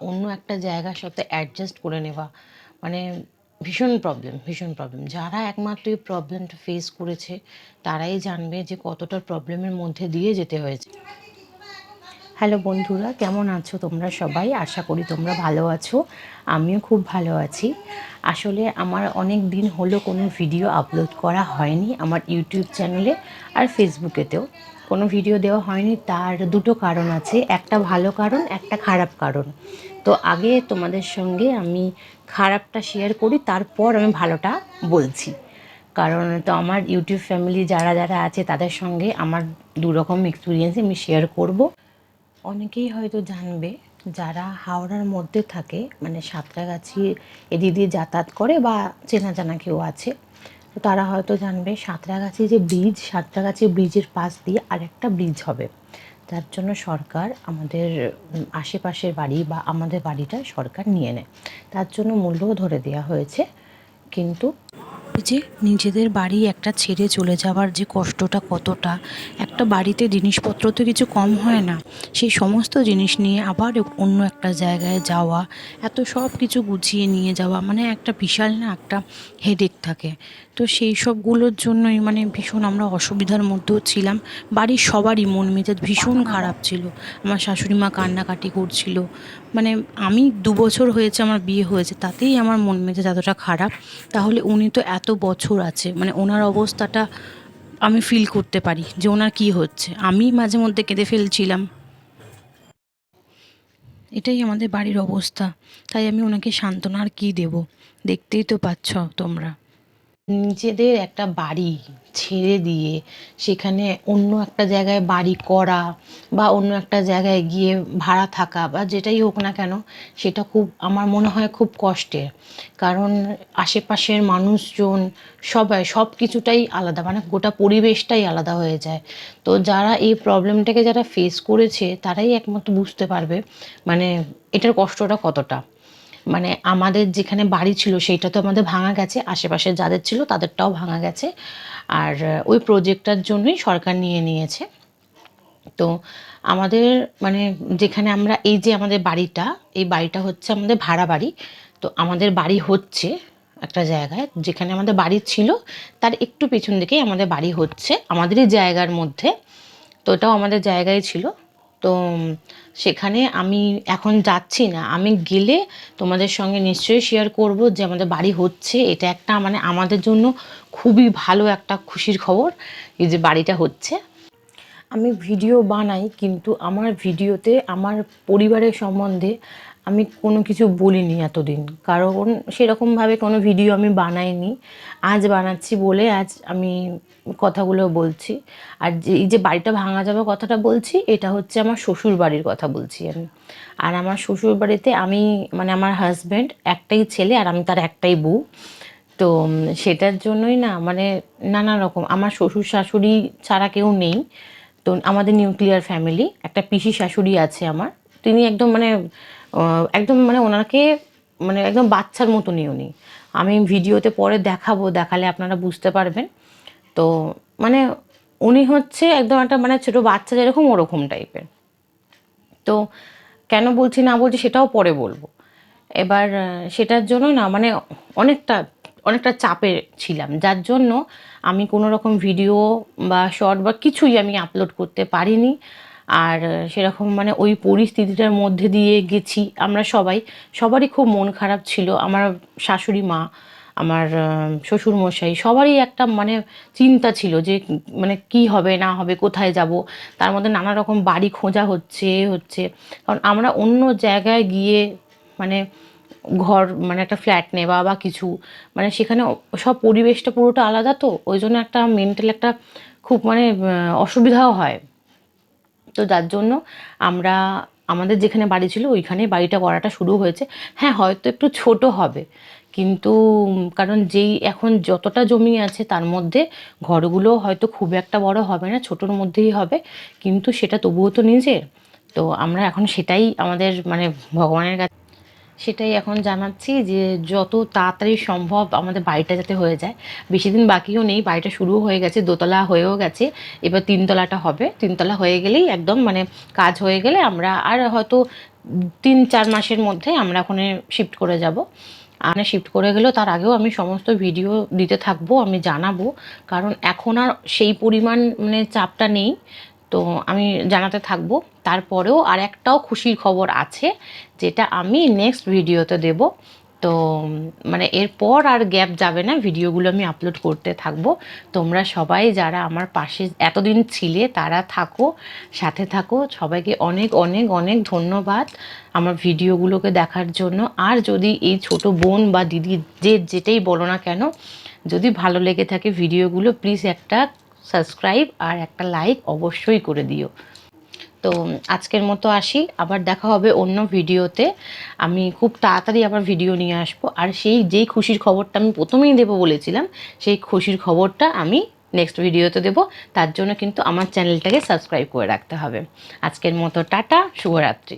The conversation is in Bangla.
অন্য একটা জায়গার সাথে অ্যাডজাস্ট করে নেওয়া। মানে ভীষণ প্রবলেম ভীষণ প্রবলেম যারা একমাত্র এই প্রবলেমটা ফেস করেছে, তারাই জানবে যে কতটা প্রবলেমের মধ্যে দিয়ে যেতে হয়েছে। হ্যালো বন্ধুরা, কেমন আছো তোমরা সবাই? আশা করি তোমরা ভালো আছো, আমিও খুব ভালো আছি। আসলে আমার অনেক দিন হলো কোনো ভিডিও আপলোড করা হয়নি আমার ইউটিউব চ্যানেলে আর ফেসবুকেতেও কোনো ভিডিও দেওয়া হয়নি, তার দুটো কারণ আছে। একটা ভালো কারণ, একটা খারাপ কারণ। তো আগে তোমাদের সঙ্গে আমি খারাপটা শেয়ার করি, তারপর আমি ভালোটা বলছি। কারণ তো আমার ইউটিউব ফ্যামিলি যারা যারা আছে, তাদের সঙ্গে আমার দু রকম এক্সপিরিয়েন্স আমি শেয়ার করব। অনেকেই হয়তো জানবে যারা হাওড়ার মধ্যে থাকে মানে সাঁতরাগাছি এদিক দিয়ে যাতায়াত করে বা চেনা জানা কেউ আছে, তো তারা হয়তো জানবে সাঁতরাগাছি যে ব্রিজ সাঁতরাগাছি ব্রিজের পাশ দিয়ে আরেকটা ব্রিজ হবে। তার জন্য সরকার আমাদের আশেপাশের বাড়ি বা আমাদের বাড়িটা সরকার নিয়ে নেয়। তার জন্য মূল্যও ধরে দেওয়া হয়েছে, কিন্তু যে নিজেদের বাড়ি একটা ছেড়ে চলে যাওয়ার যে কষ্টটা কতটা, একটা বাড়িতে জিনিসপত্র তো কিছু কম হয় না, সেই সমস্ত জিনিস নিয়ে আবার অন্য একটা জায়গায় যাওয়া, এত সব কিছু গুছিয়ে নিয়ে যাওয়া মানে একটা বিশাল না একটা হেডেক থাকে। তো সেই সবগুলোর জন্যই মানে ভীষণ আমরা অসুবিধার মধ্যেও ছিলাম, বাড়ির সবারই মন মেজাজ ভীষণ খারাপ ছিল, আমার শাশুড়ি মা কান্নাকাটি করছিল মানে আমি দু বছর হয়েছে আমার বিয়ে হয়েছে, তাতেই আমার মন মেজাজ এতটা খারাপ, তাহলে উনি তো এত বছর আছে মানে ওনার অবস্থাটা আমি ফিল করতে পারি যে ওনার কী হচ্ছে। আমি মাঝে মধ্যে কেঁদে ফেলছিলাম। এটাই আমাদের বাড়ির অবস্থা। তাই আমি ওনাকে সান্ত্বনার আর কী দেবো? দেখতেই তো পাচ্ছ তোমরা। নিজেদের একটা বাড়ি ছেড়ে দিয়ে সেখানে অন্য একটা জায়গায় বাড়ি করা বা অন্য একটা জায়গায় গিয়ে ভাড়া থাকা বা যেটাই হোক না কেন, সেটা খুব, আমার মনে হয় খুব কষ্টের। কারণ আশেপাশের মানুষজন সবাই, সব কিছুটাই আলাদা মানে গোটা পরিবেশটাই আলাদা হয়ে যায়। তো যারা এই প্রবলেমটাকে যারা ফেস করেছে, তারাই একমাত্র বুঝতে পারবে মানে এটার কষ্টটা কতটা। মানে আমাদের যেখানে বাড়ি ছিল সেইটা তো আমাদের ভাঙা গেছে, আশেপাশে যাদের ছিল তাদেরটাও ভাঙা গেছে। আর ওই প্রজেক্টটার জন্যই সরকার নিয়ে নিয়েছে। তো আমাদের মানে যেখানে আমরা, এই যে আমাদের বাড়িটা, এই বাড়িটা হচ্ছে আমাদের ভাড়া বাড়ি। তো আমাদের বাড়ি হচ্ছে একটা জায়গায় যেখানে আমাদের বাড়ি ছিল, তার একটু পেছন দিকেই আমাদের বাড়ি হচ্ছে, আমাদেরই জায়গার মধ্যে। তো এটাও আমাদের জায়গায় ছিল। তো সেখানে আমি এখন যাচ্ছি না। আমি গেলে তোমাদের সঙ্গে নিশ্চয়ই শেয়ার করব যে আমাদের বাড়ি হচ্ছে। এটা একটা মানে আমাদের জন্য খুবই ভালো একটা খুশির খবর এই যে বাড়িটা হচ্ছে। আমি ভিডিও বানাই, কিন্তু আমার ভিডিওতে, আমার পরিবারের সম্বন্ধে আমি কোনো কিছু বলিনি এতদিন। কারণ সেরকমভাবে কোনো ভিডিও আমি বানাইনি। আজ বানাচ্ছি বলে আজ আমি কথাগুলো বলছি। আর যে, এই যে বাড়িটা ভাঙা যাবে কথাটা বলছি, এটা হচ্ছে আমার শ্বশুর বাড়ির কথা বলছি আমি। আর আমার শ্বশুর বাড়িতে আমি মানে আমার হাজব্যান্ড একটাই ছেলে আর আমি তার একটাই বউ। তো সেটার জন্যই না মানে নানা রকম। আমার শ্বশুর শাশুড়ি ছাড়া কেউ নেই। তো আমাদের নিউক্লিয়ার ফ্যামিলি একটা পিসি শাশুড়ি আছে আমার। তিনি একদম মানে একদম মানে ওনাকে মানে একদম বাচ্চার মতনই উনি। আমি ভিডিওতে পরে দেখাবো, দেখালে আপনারা বুঝতে পারবেন। তো মানে উনি হচ্ছে একদম একটা মানে ছোটো বাচ্চা যেরকম ওরকম টাইপের। তো কেন বলছি না বলছি সেটাও পরে বলব। এবার সেটার জন্য না মানে অনেকটা অনেকটা চাপে ছিলাম। যার জন্য আমি কোনো রকম ভিডিও বা শর্ট বা কিছুই আমি আপলোড করতে পারিনি। আর সেরকম মানে ওই পরিস্থিতিটার মধ্যে দিয়ে গেছি আমরা সবাই। সবারই খুব মন খারাপ ছিল। আমার শাশুড়ি মা, আমার শ্বশুর মশাই সবারই একটা মানে চিন্তা ছিল যে মানে কি হবে, না হবে, কোথায় যাব? তার মধ্যে নানা রকম বাড়ি খোঁজা হচ্ছে হচ্ছে। কারণ আমরা অন্য জায়গায় গিয়ে মানে ঘর মানে একটা ফ্ল্যাট নেওয়া বা কিছু মানে সেখানে সব পরিবেশটা পুরোটা আলাদা তো? ওই জন্য একটা মেন্টাল একটা খুব মানে অসুবিধাও হয়। তো যার জন্য আমরা, আমাদের যেখানে বাড়ি ছিল ওইখানে বাড়িটা করাটা শুরু হয়েছে। হ্যাঁ হয়তো একটু ছোট হবে, কিন্তু, কারণ যেই এখন যতটা জমি আছে তার মধ্যে ঘরগুলো হয়তো খুব একটা বড় হবে না, ছোটোর মধ্যেই হবে, কিন্তু সেটা তবুও তো নিজের। তো আমরা এখন সেটাই আমাদের মানে ভগবানের কাছে সেটাই এখন জানাচ্ছি যে যত তাড়াতাড়ি সম্ভব আমাদের বাড়িটা যাতে হয়ে যায়। বেশি দিন বাকিও নেই, বাড়িটা শুরু হয়ে গেছে, দোতলা হয়েও গেছে। এবার তিনতলাটা হবে। তিনতলা হয়ে গেলেই একদম মানে কাজ হয়ে গেলে আমরা আর হয়তো তিন, চার মাসের মধ্যে আমরা ওখানে শিফট করে যাব। মানে শিফট করে গেলেও তার আগেও আমি সমস্ত ভিডিও দিতে থাকব, আমি জানাব। কারণ এখন আর সেই পরিমাণ মানে চাপটা নেই। তো আমি জানাতে থাকব। তারপরেও আর একটাও খুশির খবর আছে, যেটা আমি নেক্সট ভিডিওতে দেব। তো মানে এরপর আর গ্যাপ যাবে না ভিডিওগুলো আমি আপলোড করতে থাকব। তোমরা সবাই যারা আমার পাশে এতদিন ছিলে, তারা থাকো, সাথে থাকো। সবাইকে অনেক অনেক অনেক ধন্যবাদ আমার ভিডিওগুলোকে দেখার জন্য। আর যদি এই ছোট বোন বা দিদি যে যেটাই বলো না কেন, যদি ভালো লেগে থাকে ভিডিওগুলো প্লিজ একটা সাবস্ক্রাইব আর একটা লাইক অবশ্যই করে দিও। তো আজকের মতো আসি। আবার দেখা হবে অন্য ভিডিওতে। আমি খুব তাড়াতাড়ি আবার ভিডিও নিয়ে আসব। আর সেই যেই খুশির খবরটা আমি প্রথমেই দেবো বলেছিলাম, সেই খুশির খবরটা আমি নেক্সট ভিডিওতে দেবো। তার জন্য কিন্তু আমার চ্যানেলটাকে সাবস্ক্রাইব করে রাখতে হবে। আজকের মতো টাটা, শুভরাত্রি।